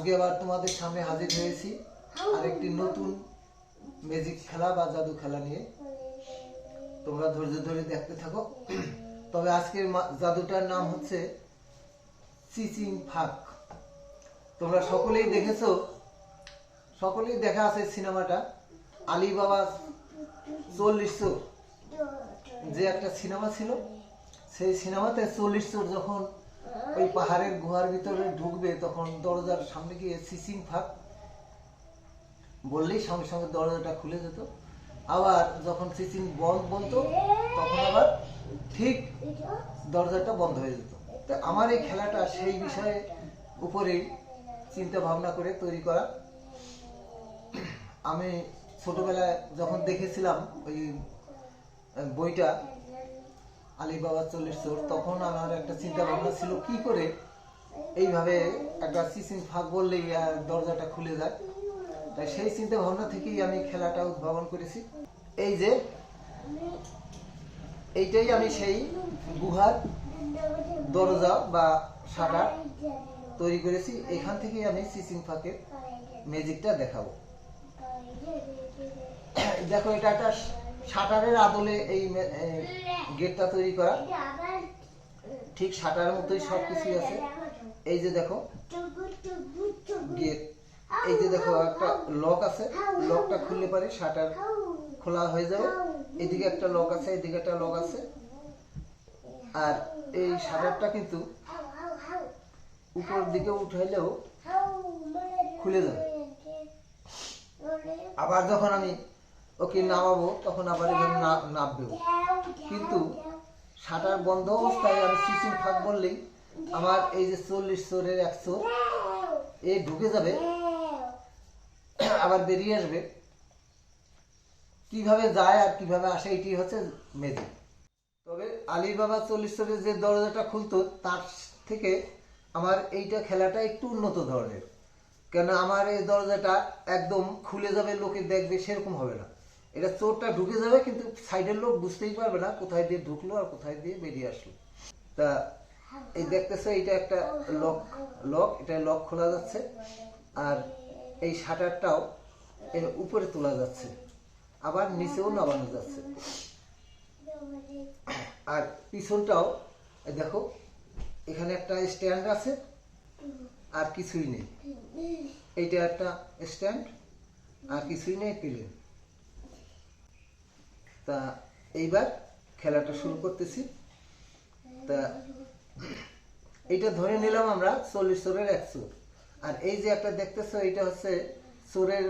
আজকে আবার তোমাদের সামনে হাজির হয়েছি আর একটি নতুন ম্যাজিক খেলা বা জাদু খেলা নিয়ে। তোমরা ধৈর্য ধরে দেখতে থাকো। তবে আজকের জাদুটার নাম হচ্ছে চিচিং ফাঁক তোমরা সকলেই দেখেছ? সকলেই দেখা আছে সিনেমাটা। আলিবাবা চল্লিশ চোর। যে একটা সিনেমা ছিল, সেই সিনেমাতে চল্লিশ চোর যখন ওই পাহাড়ের গুহার ভিতরে ঢুকবে, তখন দরজার সামনে গিয়ে সিসিং ফাঁক। বললেই সঙ্গে সঙ্গে দরজাটা খুলে যেত। আবার যখন সিসিং বন্ধ বলতো তখন আবার ঠিক দরজাটা বন্ধ হয়ে যেত। তা আমার এই খেলাটা সেই বিষয়ে উপরেই চিন্তা ভাবনা করে তৈরি করা। আমি ছোটবেলায় যখন দেখেছিলাম ওই বইটা আলিবাবা চল্লিশ চোর, তখন আমার একটা চিন্তা ভাবনা ছিল, কি করে এইভাবে একটা সিসিং ফাঁক বললেই দরজাটা খুলে যায়। তাই সেই চিন্তা ভাবনা থেকেই আমি খেলাটা উদ্ভাবন করেছি। এই যে, এইটাই আমি সেই গুহার দরজা বা শাটার তৈরি করেছি। এখান থেকেই আমি সিসিং ফাঁকের ম্যাজিকটা দেখাবো। দেখো, এটা একটা শাটারের আদলে এই গেটটা তৈরি করা। ঠিক শাটারের মতোই সব কিছুই আছে। এই যে দেখো, গেট। এই যে দেখো, একটা লক আছে। লকটা খুললে পারে শাটার খোলা হয়ে যাবে। এদিকে একটা লক আছে, এদিকে একটা লক আছে। আর এই শাটারটা কিন্তু উপর দিকে উঠাইলেও খুলে যাবে। আবার যখন আমি ওকে নামাবো, তখন আবার এভাবে নামবেও কিন্তু শাটার বন্ধ অবস্থায় আমি সিসিং ফাঁক বললেই আমার এই যে চল্লিশ চোরের একশো, এ ঢুকে যাবে, আবার বেরিয়ে আসবে। কীভাবে যায় আর কীভাবে আসে এটি হচ্ছে মেজিক তবে আলী বাবা চল্লিশ চোরের যে দরজাটা খুলতো, তার থেকে আমার এইটা খেলাটা একটু উন্নত ধরনের। কেন আমার এই দরজাটা একদম খুলে যাবে, লোকে দেখবে সেরকম হবে না। এটা চোরটা ঢুকে যাবে, কিন্তু সাইডের লোক বুঝতেই পারবে না কোথায় দিয়ে ঢুকলো আর কোথায় দিয়ে বেরিয়ে আসলো। তা এই দেখতেছো এটা একটা লক লক এটা লক খোলা যাচ্ছে। আর এই শাটারটাও এর উপরে তোলা যাচ্ছে। আবার নিচেও নামানো যাচ্ছে। আর পিছনটাও দেখো, এখানে একটা স্ট্যান্ড আছে, আর কিছুই নেই। এইটা একটা স্ট্যান্ড, আর কিছুই নেই, প্লেন। তা এইবার খেলাটা শুরু করতেছি। তা এইটা ধরে নিলাম আমরা চল্লিশ চোরের একশো আর এই যে একটা দেখতেছো, এটা হচ্ছে চোরের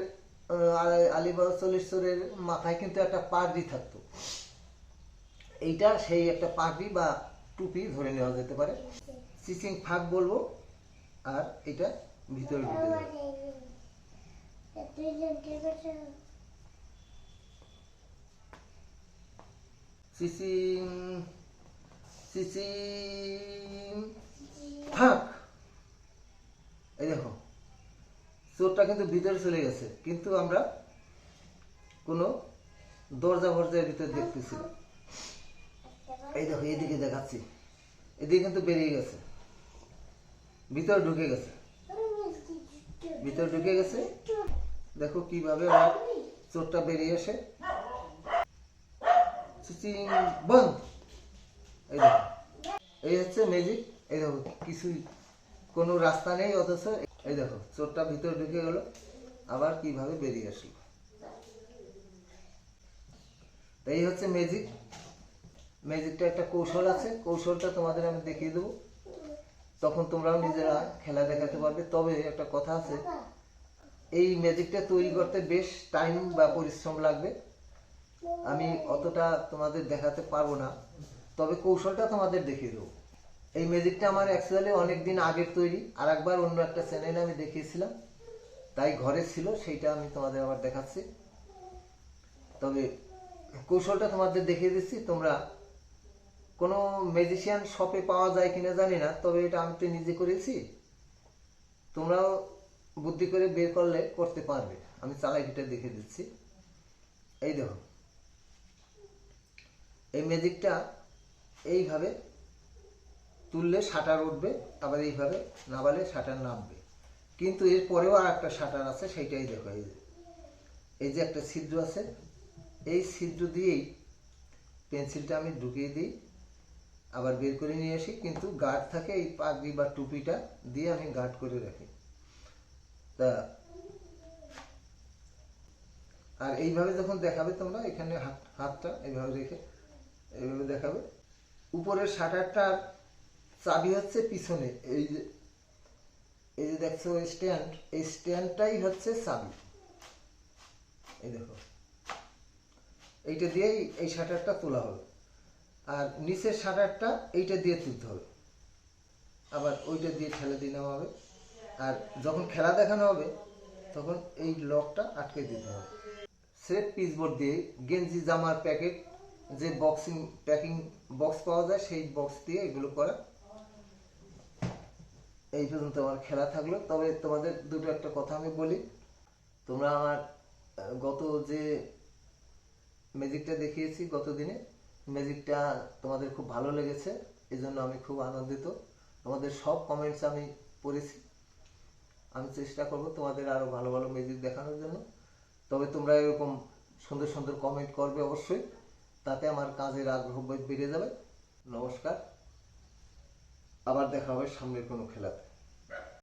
আলিবাবা চল্লিশ চোরের মাথায় কিন্তু একটা পাগড়ি থাকতো। এইটা সেই একটা পাগড়ি বা টুপি ধরে নেওয়া যেতে পারে। চিচিং ফাঁক বলব, আর এটা ভিতরে ঢুকে যাবে। চিচিং চিচিং ফাঁক এই দেখো চোরটা কিন্তু ভিতরে চলে গেছে কিন্তু আমরা কোনো দরজা ফরজার ভিতরে দেখতেছি না। এই দেখো এদিকে দেখাচ্ছি। এদিকে কিন্তু বেরিয়ে গেছে। ভিতরে ঢুকে গেছে। ভিতরে ঢুকে গেছে। দেখো কীভাবে চোরটা বেরিয়ে আসে। বন্ধ এই এই হচ্ছে ম্যাজিক এই দেখো, কিছুই কোনো রাস্তা নেই, অথচ এই দেখো, চোরটা ভিতরে ঢুকে গেল, আবার কীভাবে বেরিয়ে আসলো। এই হচ্ছে ম্যাজিক ম্যাজিকটা একটা কৌশল আছে। কৌশলটা তোমাদের আমি দেখিয়ে দেবো। তখন তোমরাও নিজেরা খেলা দেখাতে পারবে। তবে একটা কথা আছে, এই ম্যাজিকটা তৈরি করতে বেশ টাইম বা পরিশ্রম লাগবে। আমি অতটা তোমাদের দেখাতে পারব না। তবে কৌশলটা তোমাদের দেখিয়ে দেবো। এই ম্যাজিকটা আমার অ্যাকচুয়ালি অনেক দিন আগের তৈরি। আর একবার অন্য একটা চ্যানেলে আমি দেখিয়েছিলাম। তাই ঘরে ছিল, সেইটা আমি তোমাদের আবার দেখাচ্ছি। তবে কৌশলটা তোমাদের দেখিয়ে দিচ্ছি। তোমরা কোনো ম্যাজিশিয়ান শপে পাওয়া যায় কিনা জানি না, তবে এটা আমি তো নিজে করেছি। তোমরাও বুদ্ধি করে বের করলে করতে পারবে। আমি চালাই চালাকিটা দেখে দিচ্ছি। এই দেখো। এই ম্যাজিকটা এইভাবে তুললে শাটার উঠবে, আবার এইভাবে নামালে শাটার নামবে। কিন্তু এর পরেও আর একটা শাটার আছে, সেইটাই দেখো এই যে। এই যে একটা ছিদ্র আছে, এই ছিদ্র দিয়েই পেন্সিলটা আমি ঢুকিয়ে দিই, আবার বের করে নিয়ে আসি, কিন্তু গার্ড থাকে এই পাগড়ি বা টুপিটা দিয়ে আমি গার্ড করে রাখি। তা আর এইভাবে যখন দেখাবে তোমরা, এখানে হাত, হাতটা এইভাবে রেখে এইভাবে দেখাবে। উপরের শাটারটার চাবি হচ্ছে পিছনে। এই যে এই যে দেখছ স্ট্যান্ড, এই স্ট্যান্ডটাই হচ্ছে চাবি। এই দেখো। এইটা দিয়েই এই শাটারটা তোলা হবে। আর নিচের শাটারটা এইটা দিয়ে তুলতে হবে। আবার ওইটা দিয়ে ঠেলে দিয়ে নেওয়া হবে। আর যখন খেলা দেখানো হবে, তখন এই লকটা আটকে দিতে হবে। সেট পিসবোর্ড দিয়ে গেঞ্জি জামার প্যাকেট যে বক্সিং প্যাকিং বক্স পাওয়া যায়, সেই বক্স দিয়ে এগুলো করা। এই পর্যন্ত আমার খেলা থাকল। তবে তোমাদের দুটো একটা কথা আমি বলি। তোমরা আমার গত যে ম্যাজিকটা দেখিয়েছি গত দিনে ম্যাজিকটা তোমাদের খুব ভালো লেগেছে এই জন্য আমি খুব আনন্দিত। তোমাদের সব কমেন্টস আমি পড়েছি। আমি চেষ্টা করব তোমাদের আরও ভালো ভালো ম্যাজিক দেখানোর জন্য। তবে তোমরা এরকম সুন্দর সুন্দর কমেন্ট করবে অবশ্যই। তাতে আমার কাজের আগ্রহ বেড়ে যাবে। নমস্কার। আবার দেখা হবে সামনের কোনো খেলাতে।